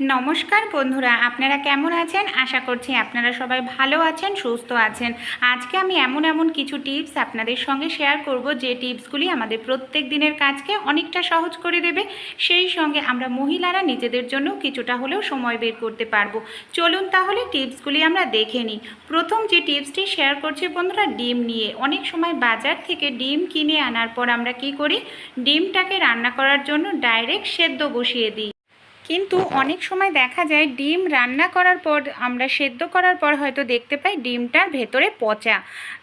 নমস্কার বন্ধুরা, আপনারা কেমন আছেন? আশা করছি আপনারা সবাই ভালো আছেন, সুস্থ আছেন। আজকে আমি এমন এমন কিছু টিপস আপনাদের সঙ্গে শেয়ার করব, যে টিপসগুলি আমাদের প্রত্যেক দিনের কাজকে অনেকটা সহজ করে দেবে। সেই সঙ্গে আমরা মহিলারা নিজেদের জন্য কিছুটা হলেও সময় বের করতে পারব। চলুন তাহলে টিপসগুলি আমরা দেখে নিই। প্রথম যে টিপসটি শেয়ার করছি বন্ধুরা, ডিম নিয়ে। অনেক সময় বাজার থেকে ডিম কিনে আনার পর আমরা কি করি? ডিমটাকে রান্না করার জন্য ডাইরেক্ট সেদ্ধ বসিয়ে দিই। কিন্তু অনেক সময় দেখা যায় ডিম রান্না করার পর, আমরা সেদ্ধ করার পর হয়তো দেখতে পাই ডিমটার ভেতরে পচা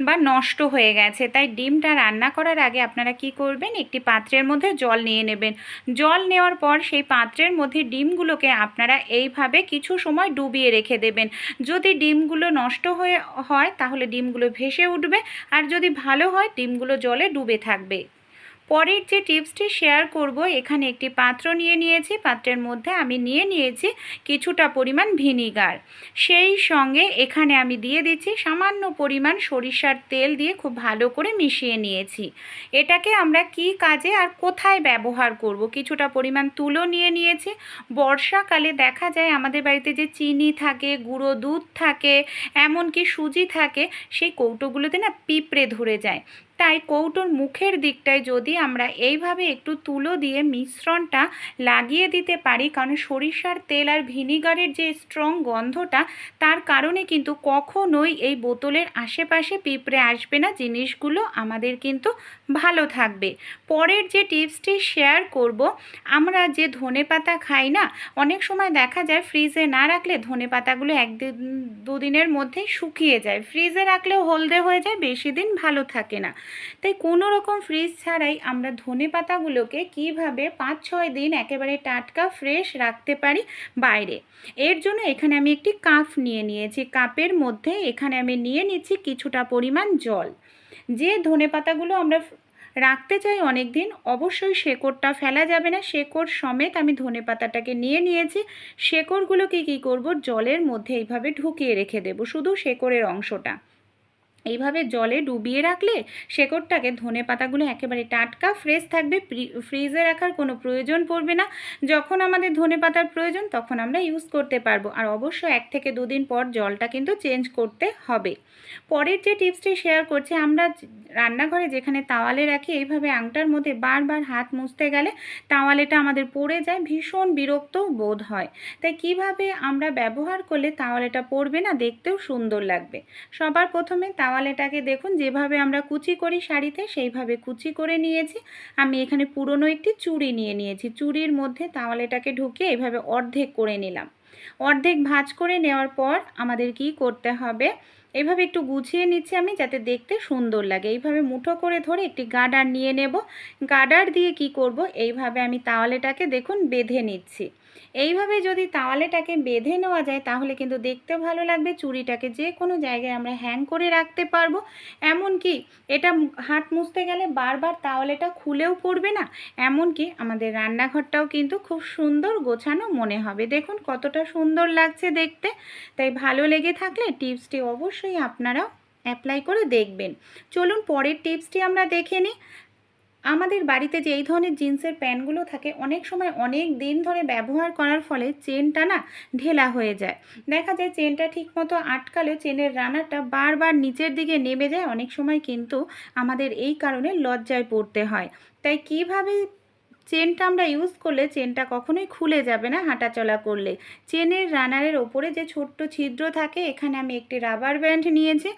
বা নষ্ট হয়ে গেছে। তাই ডিমটা রান্না করার আগে আপনারা কি করবেন? একটি পাত্রের মধ্যে জল নিয়ে নেবেন। জল নেওয়ার পর সেই পাত্রের মধ্যে ডিমগুলোকে আপনারা এইভাবে কিছু সময় ডুবিয়ে রেখে দেবেন। যদি ডিমগুলো নষ্ট হয়ে, হয় তাহলে ডিমগুলো ভেসে উঠবে। আর যদি ভালো হয়, ডিমগুলো জলে ডুবে থাকবে। পরের যে টিপসটি শেয়ার করব, এখানে একটি পাত্র নিয়ে নিয়েছি। পাত্রের মধ্যে আমি নিয়ে নিয়েছি কিছুটা পরিমাণ ভিনিগার। সেই সঙ্গে এখানে আমি দিয়ে দিচ্ছি সামান্য পরিমাণ সরিষার তেল দিয়ে খুব ভালো করে মিশিয়ে নিয়েছি। এটাকে আমরা কি কাজে আর কোথায় ব্যবহার করব? কিছুটা পরিমাণ তুলো নিয়ে নিয়েছি। বর্ষাকালে দেখা যায় আমাদের বাড়িতে যে চিনি থাকে, গুঁড়ো দুধ থাকে, এমনকি সুজি থাকে, সেই কৌটোগুলোতে না পিঁপড়ে ধরে যায়। তাই কৌটোর মুখের দিকটায় যদি আমরা এইভাবে একটু তুলো দিয়ে মিশ্রণটা লাগিয়ে দিতে পারি, কারণ সরিষার তেল আর ভিনিগারের যে স্ট্রং গন্ধটা, তার কারণে কিন্তু কখনোই এই বোতলের আশেপাশে পিঁপড়ে আসবে না। জিনিসগুলো আমাদের কিন্তু ভালো থাকবে। পরের যে টিপসটি শেয়ার করব, আমরা যে ধনে পাতা খাই না, অনেক সময় দেখা যায় ফ্রিজে না রাখলে ধনে পাতাগুলো একদিন, দুদিনের মধ্যেই শুকিয়ে যায়। ফ্রিজে রাখলেও হলদে হয়ে যায়, বেশি দিন ভালো থাকে না। তাই কোনো রকম ফ্রিজ ছাড়াই আমরা ধনে পাতাগুলোকে কীভাবে পাঁচ, ছয় দিন একেবারে টাটকা, ফ্রেশ রাখতে পারি বাইরে। এর জন্য এখানে আমি একটি কাপ নিয়ে নিয়েছি। কাপের মধ্যে এখানে আমি নিয়ে নিচ্ছি কিছুটা পরিমাণ জল। যে ধনে পাতাগুলো আমরা রাখতে চাই অনেক দিন অবশ্যই শেকড়টা ফেলা যাবে না। শেকড় সমেত আমি ধনে পাতাটাকে নিয়ে নিয়েছি। শেকড়গুলোকে কি করব? জলের মধ্যে এইভাবে ঢুকিয়ে রেখে দেব। শুধু শেকড়ের অংশটা। এইভাবে জলে ডুবিয়ে রাখলে শেকড়টাকে ধনে পাতাগুলো একেবারে টাটকা ফ্রেশ থাকবে ফ্রিজে রাখার কোনো প্রয়োজন পড়বে না। যখন আমাদের ধনে পাতার প্রয়োজন তখন আমরা ইউজ করতে পারব। আর অবশ্য এক থেকে দুদিন পর জলটা কিন্তু চেঞ্জ করতে হবে। পরের যে টিপসটি শেয়ার করছি, আমরা রান্নাঘরে যেখানে তাওয়ালে রাখি, এইভাবে আংটার মধ্যে বারবার হাত মুছতে গেলে তাওয়ালেটা আমাদের পড়ে যায়, ভীষণ বিরক্ত বোধ হয়। তাই কীভাবে আমরা ব্যবহার করলে তাওয়ালেটা পড়বে না, দেখতেও সুন্দর লাগবে। সবার প্রথমে তাওয়ালেটাকে দেখুন, যেভাবে আমরা কুচি করি শাড়িতে, সেইভাবে কুচি করে নিয়েছি। আমি এখানে পুরনো একটি চুড়ি নিয়ে নিয়েছি। চুড়ির মধ্যে তাওয়ালেটাকে ঢুকিয়ে এভাবে অর্ধেক করে নিলাম। অর্ধেক ভাঁজ করে নেওয়ার পর আমাদের কি করতে হবে? এইভাবে একটু গুছিয়ে নিচ্ছি আমি যাতে দেখতে সুন্দর লাগে। এইভাবে মুঠো করে ধরে একটি গার্ডার নিয়ে নেব। গার্ডার দিয়ে কি করব? এইভাবে আমি তাওয়ালেটাকে দেখুন, বেঁধে নিচ্ছি। এইভাবে যদি তাওয়ালেটাকে বেঁধে নেওয়া যায়, তাহলে কিন্তু দেখতে ভালো লাগবে, চুড়িটাকে যে কোনো জায়গায় আমরা হ্যাং করে রাখতে পারব। এমনকি এটা হাত মুছতে গেলে বারবার তাওয়ালেটা খুলেও পড়বে না। এমনকি আমাদের রান্নাঘরটাও কিন্তু খুব সুন্দর গোছানো মনে হবে। দেখুন কতটা সুন্দর লাগছে দেখতে। তাই ভালো লেগে থাকলে টিপসটি অবশ্যই আপনারা অ্যাপ্লাই করে দেখবেন। চলুন পরের টিপসটি আমরা দেখে নিই। আমাদের বাড়িতে যে এই ধরনের জিন্সের প্যান্টগুলো থাকে, অনেক সময় অনেক দিন ধরে ব্যবহার করার ফলে চেনটা না ঢেলা হয়ে যায়। দেখা যায় চেনটা ঠিকমতো আটকালে চেনের রানারটা বারবার নিচের দিকে নেমে যায়। অনেক সময় কিন্তু আমাদের এই কারণে লজ্জায় পড়তে হয়। তাই কীভাবে চেনটা আমরা ইউজ করলে চেনটা কখনোই খুলে যাবে না হাঁটাচলা করলে। চেনের রানারের ওপরে যে ছোট্ট ছিদ্র থাকে, এখানে আমি একটি রাবার ব্যান্ড নিয়েছি।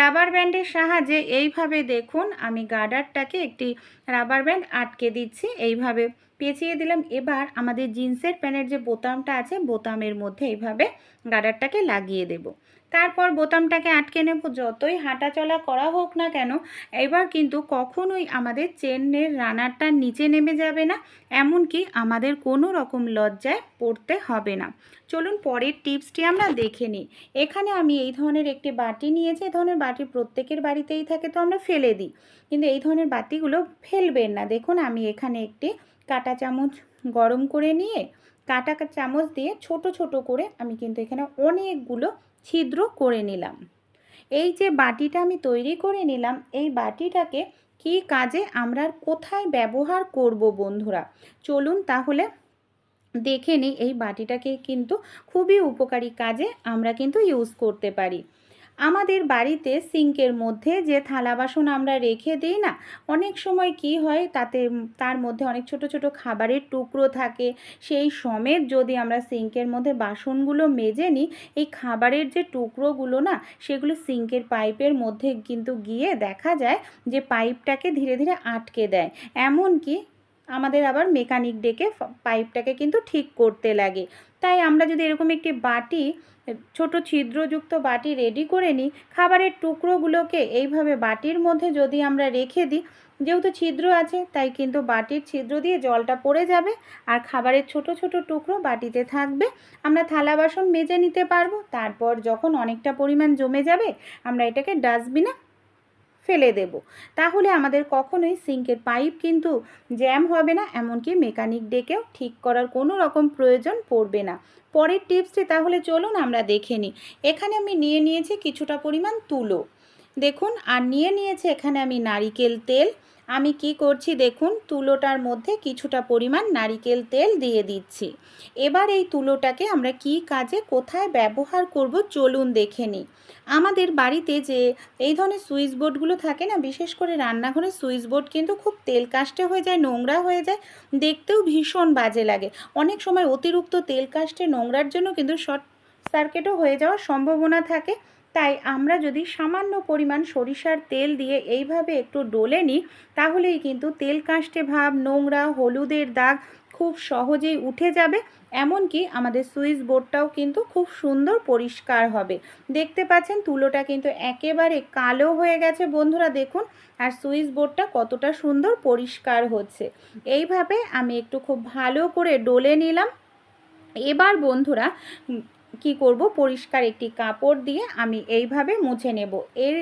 রাবার ব্যান্ডের সাহায্যে এইভাবে দেখুন, আমি গার্ডারটাকে একটি রাবার ব্যান্ড আটকে দিচ্ছি। এইভাবে পেঁচিয়ে দিলাম। এবার আমাদের জিন্সের প্যান্টের যে বোতামটা আছে, বোতামের মধ্যে এইভাবে গার্ডারটাকে লাগিয়ে দেবো। তারপর বোতামটাকে আটকে নেব, যতই হাঁটা চলা করা হোক না কেন, এবার কিন্তু কখনোই আমাদের চেনের রানারটা নিচে নেমে যাবে না, এমনকি আমাদের কোনো রকম লজ্জায় পড়তে হবে না। চলুন পরের টিপসটি আমরা দেখে নিই। এখানে আমি এই ধরনের একটি বাটি নিয়েছি, এই ধরনের বাটি প্রত্যেকের বাড়িতেই থাকে, তো আমরা ফেলে দিই। কিন্তু এই ধরনের বাটিগুলো ফেলবেন না। দেখুন, আমি এখানে একটি কাটা চামচ গরম করে নিয়ে, কাটা চামচ দিয়ে ছোট ছোট করে আমি কিন্তু এখানে অনেকগুলো ছিদ্র করে নিলাম। এই যে বাটিটা আমি তৈরি করে নিলাম, এই বাটিটাকে কি কাজে আমরা কোথায় ব্যবহার করব বন্ধুরা? চলুন তাহলে দেখে নিই, এই বাটিটাকে কিন্তু খুবই উপকারী কাজে আমরা কিন্তু ইউজ করতে পারি। আমাদের বাড়িতে সিঙ্কের মধ্যে যে থালা বাসন আমরা রেখে দিই না, অনেক সময় কি হয় তাতে তার মধ্যে অনেক ছোট ছোট খাবারের টুকরো থাকে। সেই সমেত যদি আমরা সিঙ্কের মধ্যে বাসনগুলো মেজে নিই, এই খাবারের যে টুকরোগুলো না, সেগুলো সিঙ্কের পাইপের মধ্যে কিন্তু গিয়ে দেখা যায় যে পাইপটাকে ধীরে ধীরে আটকে দেয়। এমনকি আমাদের আবার মেকানিক ডেকে পাইপটাকে কিন্তু ঠিক করতে লাগে। তাই আমরা যদি এরকম একটি বাটি ছোট ছিদ্রযুক্ত বাটি রেডি করে নিই। খাবারের টুকরোগুলোকে এইভাবে বাটির মধ্যে যদি আমরা রেখে দিই, যেহেতু ছিদ্র আছে, তাই কিন্তু বাটির ছিদ্র দিয়ে জলটা পড়ে যাবে আর খাবারের ছোট ছোট টুকরো বাটিতে থাকবে। আমরা থালা বাসন মেজে নিতে পারব, তারপর যখন অনেকটা পরিমাণ জমে যাবে, আমরা এটাকে ডাস্টবিনে ফেলে দেব। তাহলে আমাদের কখনোই সিঙ্কের পাইপ কিন্তু জ্যাম হবে না, এমনকি মেকানিক ডেকেও ঠিক করার কোনো রকম প্রয়োজন পড়বে না। পরের টিপসটি তাহলে চলুন আমরা দেখে নিই। এখানে আমি নিয়ে নিয়েছি কিছুটা পরিমাণ তুলো। দেখুন, আর নিয়ে নিয়েছে এখানে আমি নারিকেল তেল আমি কি করছি দেখুন, তুলোটার মধ্যে কিছুটা পরিমাণ নারিকেল তেল দিয়ে দিচ্ছি। এবার এই তুলোটাকে আমরা কি কাজে, কোথায় ব্যবহার করব চলুন দেখে নিই। আমাদের বাড়িতে যে এই ধরনের সুইচ বোর্ডগুলো থাকে না, বিশেষ করে রান্নাঘরের সুইচ বোর্ড কিন্তু খুব তেল কাস্টে হয়ে যায়, নোংরা হয়ে যায়, দেখতেও ভীষণ বাজে লাগে। অনেক সময় অতিরিক্ত তেল কাস্টে নোংরার জন্য কিন্তু শর্ট সার্কিটও হয়ে যাওয়ার সম্ভাবনা থাকে। তাই আমরা যদি সামান্য পরিমাণ সরিষার তেল দিয়ে এইভাবে একটু ডলে নিই, তাহলেই কিন্তু তেল কাস্টে ভাব, নোংরা, হলুদের দাগ খুব সহজেই উঠে যাবে। এমনকি আমাদের সুইচ বোর্ডটাও কিন্তু খুব সুন্দর পরিষ্কার হবে। দেখতে পাচ্ছেন তুলোটা কিন্তু একেবারে কালো হয়ে গেছে বন্ধুরা, দেখুন। আর সুইচ বোর্ডটা কতটা সুন্দর পরিষ্কার হচ্ছে। এইভাবে আমি একটু খুব ভালো করে ডলে নিলাম। এবার বন্ধুরা কি করব? পরিষ্কার একটি কাপড় দিয়ে আমি এইভাবে মুছে নেব। এর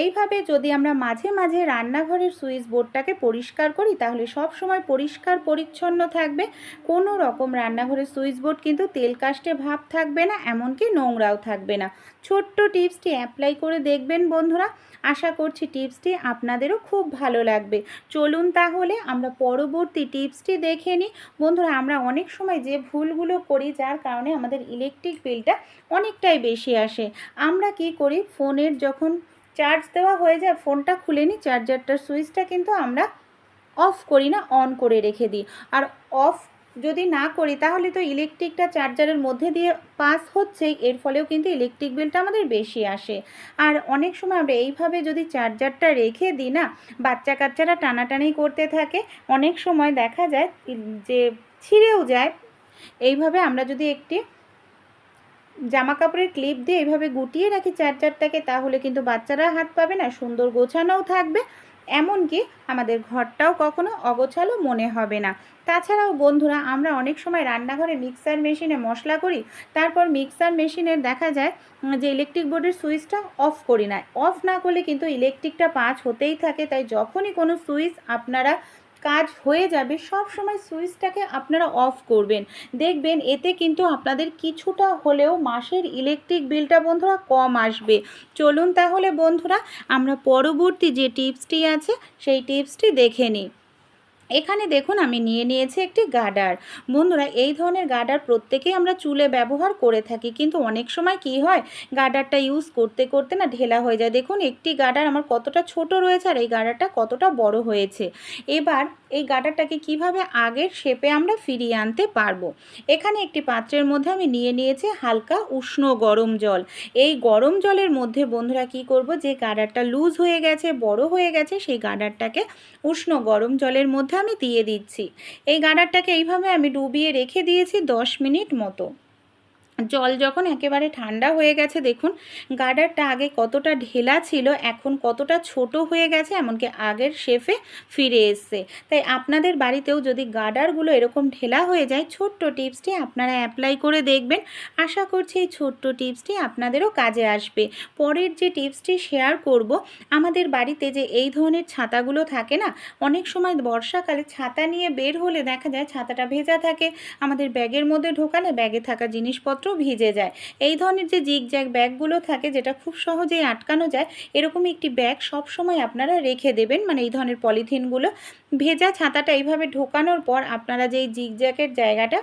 এইভাবে যদি আমরা মাঝে মাঝে রান্নাঘরের সুইচ বোর্ডটাকে পরিষ্কার করি, তাহলে সব সময় পরিষ্কার পরিচ্ছন্ন থাকবে। কোনো রকম রান্নাঘরের সুইচ বোর্ড কিন্তু তেল কাস্টে ভাব থাকবে না, এমনকি নোংরাও থাকবে না। ছোট্ট টিপসটি অ্যাপ্লাই করে দেখবেন বন্ধুরা। আশা করছি টিপসটি আপনাদেরও খুব ভালো লাগবে। চলুন তাহলে আমরা পরবর্তী টিপসটি দেখে নিই। বন্ধুরা, আমরা অনেক সময় যে ভুলগুলো করি, যার কারণে আমাদের ইলেকট্রিক বিলটা অনেকটাই বেশি আসে। আমরা কি করি? ফোনের যখন চার্জ দেওয়া হয়ে যায়, ফোনটা খুলে নিই, চার্জারটার সুইচটা কিন্তু আমরা অফ করি না, অন করে রেখে দিই। আর অফ যদি না করি, তাহলে তো ইলেকট্রিকটা চার্জারের মধ্যে দিয়ে পাস হচ্ছেই এর ফলেও কিন্তু ইলেকট্রিক বিলটা আমাদের বেশি আসে। আর অনেক সময় আমরা এইভাবে যদি চার্জারটা রেখে দিই না বাচ্চা কাচ্চারা টানাটানি করতে থাকে, অনেক সময় দেখা যায় যে ছিঁড়েও যায়। এইভাবে আমরা যদি একটি জামা কাপড়ের ক্লিপ দিয়ে এইভাবে গুটিয়ে রাখি চার চারটাকে তাহলে কিন্তু বাচ্চারা হাত পাবে না, সুন্দর গোছানোও থাকবে। এমনকি আমাদের ঘরটাও কখনো অগোছালো মনে হবে না। তাছাড়াও বন্ধুরা, আমরা অনেক সময় রান্নাঘরে মিক্সার মেশিনে মশলা করি, তারপর মিক্সার মেশিনের দেখা যায় যে ইলেকট্রিক বোর্ডের সুইচটা অফ করি না। অফ না করলে কিন্তু ইলেকট্রিকটা পাঁচ হতেই থাকে, তাই যখনই কোনো সুইচ আপনারা কাজ হয়ে যাবে, সব সময় সুইচটাকে আপনারা অফ করবেন। দেখবেন এতে কিন্তু আপনাদের কিছুটা হলেও মাসের ইলেকট্রিক বিলটা বন্ধুরা কম আসবে। চলুন তাহলে বন্ধুরা, আমরা পরবর্তী যে টিপসটি আছে, সেই টিপসটি দেখে নিই। এখানে দেখুন আমি নিয়ে নিয়েছি একটি গার্ডার বন্ধুরা, এই ধরনের গার্ডার প্রত্যেকেই আমরা চুলে ব্যবহার করে থাকি, কিন্তু অনেক সময় কি হয় গার্ডারটা ইউজ করতে করতে না ঢেলা হয়ে যায়। দেখুন, একটি গার্ডার আমার কতটা ছোট রয়েছে আর এই গার্ডারটা কতটা বড় হয়েছে। এবার এই গার্ডারটাকে কীভাবে আগের শেপে আমরা ফিরিয়ে আনতে পারব? এখানে একটি পাত্রের মধ্যে আমি নিয়ে নিয়েছি হালকা উষ্ণ গরম জল। এই গরম জলের মধ্যে বন্ধুরা কি করব, যে গার্ডারটা লুজ হয়ে গেছে, বড় হয়ে গেছে, সেই গার্ডারটাকে উষ্ণ গরম জলের মধ্যে আমি দিয়ে দিচ্ছি। এই গার্ডারটাকে এইভাবে আমি ডুবিয়ে রেখে দিয়েছি দশ মিনিট মতো। জল যখন একেবারে ঠান্ডা হয়ে গেছে, দেখুন গার্ডারটা আগে কতটা ঢেলা ছিল, এখন কতটা ছোট হয়ে গেছে, এমনকি আগের শেফে ফিরে এসছে। তাই আপনাদের বাড়িতেও যদি গার্ডারগুলো এরকম ঢেলা হয়ে যায়, ছোট্ট টিপসটি আপনারা অ্যাপ্লাই করে দেখবেন। আশা করছি এই ছোট্ট টিপসটি আপনাদেরও কাজে আসবে। পরের যে টিপসটি শেয়ার করব, আমাদের বাড়িতে যে এই ধরনের ছাতাগুলো থাকে না, অনেক সময় বর্ষাকালে ছাতা নিয়ে বের হলে দেখা যায় ছাতাটা ভেজা থাকে, আমাদের ব্যাগের মধ্যে ঢোকালে ব্যাগে থাকা জিনিসপত্র ভিজে যায়। এই ধরনের যে জিগ জ্যাগ ব্যাগগুলো থাকে, যেটা খুব সহজেই আটকানো যায় এরকম একটি ব্যাগ সব সময় আপনারা রেখে দেবেন। মানে এই ধরনের পলিথিনগুলো ভেজা ছাতাটা এইভাবে ঢোকানোর পর আপনারা যেই জিগ জ্যাগের জায়গাটা,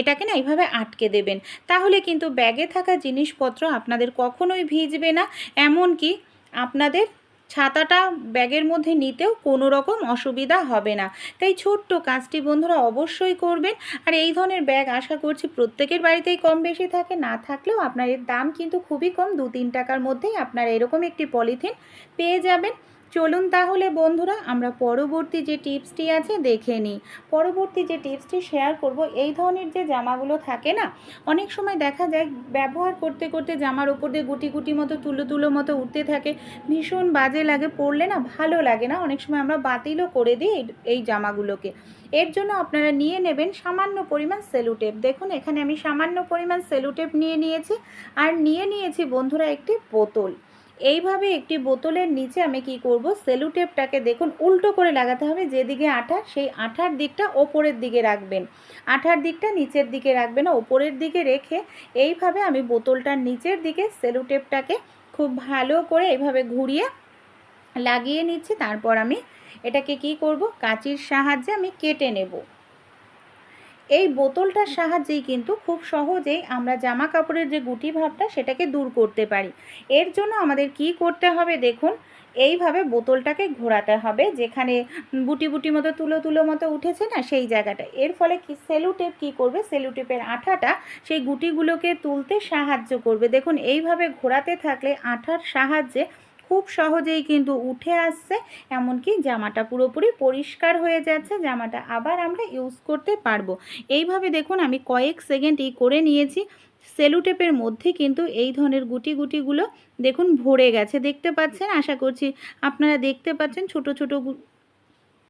এটাকে না এইভাবে আটকে দেবেন। তাহলে কিন্তু ব্যাগে থাকা জিনিসপত্র আপনাদের কখনোই ভিজবে না। এমনকি আপনাদের ছাতাটা ব্যাগের মধ্যে নিতেও কোনো রকম অসুবিধা হবে না। তাই ছোট্ট কাজটি বন্ধুরা অবশ্যই করবেন। আর এই ধরনের ব্যাগ আশা করছি প্রত্যেকের বাড়িতেই কম বেশি থাকে, না থাকলেও আপনার এর দাম কিন্তু খুবই কম। দু তিন টাকার মধ্যেই আপনারা এরকম একটি পলিথিন পেয়ে যাবেন। চলুন তাহলে বন্ধুরা, আমরা পরবর্তী যে টিপসটি আছে দেখে নিই। পরবর্তী যে টিপসটি শেয়ার করব, এই ধরনের যে জামাগুলো থাকে না, অনেক সময় দেখা যায় ব্যবহার করতে করতে জামার ওপর দিয়ে গুটি গুটি মতো, তুলো তুলো মতো উঠতে থাকে। ভীষণ বাজে লাগে, পরলে না ভালো লাগে না। অনেক সময় আমরা বাতিলও করে দিই এই- জামাগুলোকে। এর জন্য আপনারা নিয়ে নেবেন সামান্য পরিমাণ সেলুটেপ। দেখুন, এখানে আমি সামান্য পরিমাণ সেলুটেপ নিয়ে নিয়েছি। আর নিয়ে নিয়েছি বন্ধুরা একটি বোতল। এইভাবে একটি বোতলের নিচে আমি কি করব? সেলুটেপটাকে দেখুন, উল্টো করে লাগাতে হবে, যেদিকে আঠা সেই আঠার দিকটা ওপরের দিকে রাখবেন। আঠার দিকটা নিচের দিকে রাখবেন ওপরের দিকে রেখে এইভাবে আমি বোতলটার নিচের দিকে সেলুটেপটাকে খুব ভালো করে এইভাবে ঘুরিয়ে লাগিয়ে নিচ্ছি। তারপর আমি এটাকে কি করব? কাঁচির সাহায্যে আমি কেটে নেব। এই বোতলটার সাহায্যেই কিন্তু খুব সহজেই আমরা জামা কাপড়ের যে গুটি ভাবটা সেটাকে দূর করতে পারি। এর জন্য আমাদের কি করতে হবে দেখুন, এইভাবে বোতলটাকে ঘোরাতে হবে, যেখানে বুটি বুটি মতো, তুলো তুলো মতো উঠেছে না সেই জায়গাটা। এর ফলে কি, সেলুটেপ কি করবে? সেলুটেপের আঠাটা সেই গুটিগুলোকে তুলতে সাহায্য করবে। দেখুন, এইভাবে ঘোরাতে থাকলে আঠার সাহায্যে খুব সহজেই কিন্তু উঠে আসছে, এমনকি জামাটা পুরোপুরি পরিষ্কার হয়ে যাচ্ছে, জামাটা আবার আমরা ইউজ করতে পারব। এইভাবে দেখুন আমি কয়েক সেকেন্ড এই করে নিয়েছি, সেলুটেপের মধ্যে কিন্তু এই ধরনের গুটি গুটিগুলো দেখুন ভরে গেছে। দেখতে পাচ্ছেন? আশা করছি আপনারা দেখতে পাচ্ছেন, ছোট ছোট